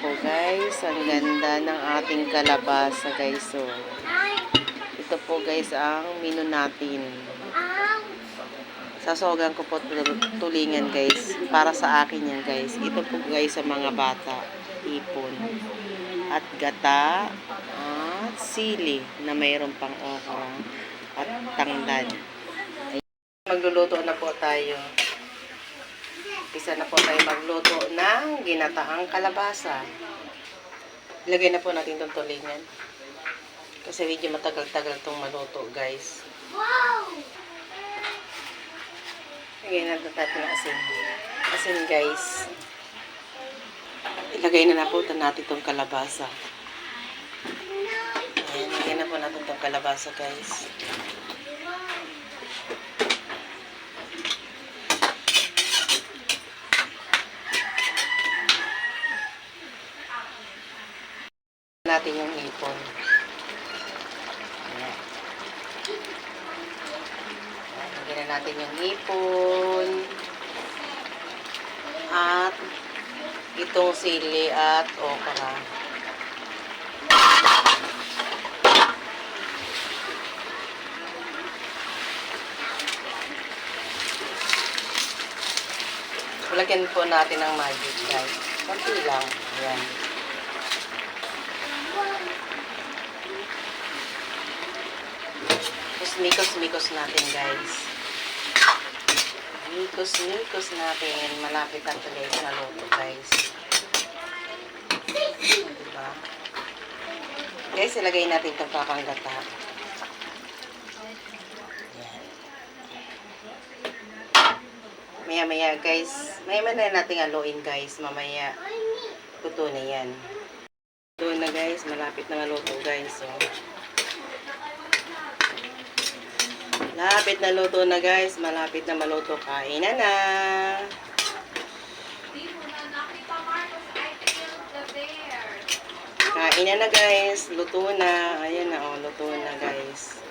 po guys, ang ganda ng ating kalabasa guys. So, ito po guys ang menu natin. Sasogan ko po tul- tulingan guys. Para sa akin yan guys. Ito po guys sa mga bata. Ipon. At gata. At sili na mayroon pang okra. At tangdad. Magluluto na po tayo. Isa na po tayo magluto ng ginataang kalabasa. Ilagay na po natin itong tulingan. Kasi medyo matagal-tagal itong maluto, guys. Ilagay na natin ng asin. Asin, guys. Ilagay na na po natin itong kalabasa. Ayan, ilagay na po natin itong kalabasa, guys. Natin yung hipon. Ayan. Lagyan na natin yung hipon. At itong sili at okra. Lagyan po natin ng magic guys. Kunti lang. Ayan. Tapos mikos-mikos natin guys. Mikos-mikos natin. Malapit na guys na luto guys. Diba? Guys, ilagay natin itong papanggata. Yan. Maya-maya guys. Maya-maya na natin aluin guys. Mamaya. Luto na yan. Luto na guys. Malapit na maluto guys. So, Malapit na luto na guys. Malapit na maluto. Kain na na. Kain na na guys. Luto na. Ayan na oh. Luto na guys.